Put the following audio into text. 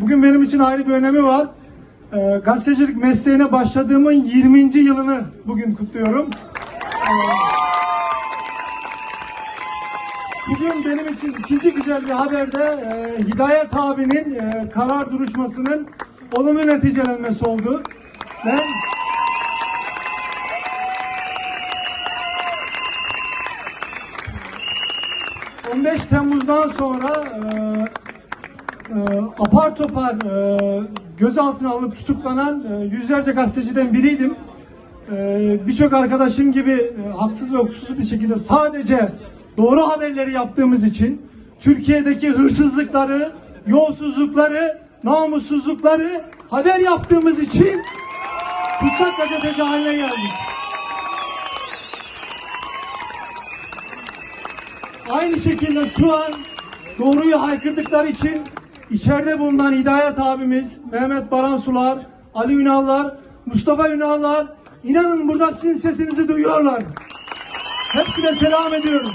Bugün benim için ayrı bir önemi var. Ee, gazetecilik mesleğine başladığımın 20. yılını bugün kutluyorum. Ee, Bugün benim için ikinci güzel bir haber de e, Hidayet abinin e, karar duruşmasının olumlu neticelenmesi oldu. Ben 15 Temmuz'dan sonra e, e, apar topar e, gözaltına alınıp tutuklanan e, yüzlerce gazeteciden biriydim. E, Birçok arkadaşım gibi e, haksız ve hukuksuz bir şekilde sadece doğru haberleri yaptığımız için Türkiye'deki hırsızlıkları, yolsuzlukları, namussuzlukları haber yaptığımız için tutsak gazeteci haline geldik. Aynı şekilde şu an doğruyu haykırdıkları için içeride bulunan Hidayet abimiz, Mehmet Baransular, Ali Ünallar, Mustafa Ünallar inanın burada sizin sesinizi duyuyorlar. Hepsine selam ediyorum.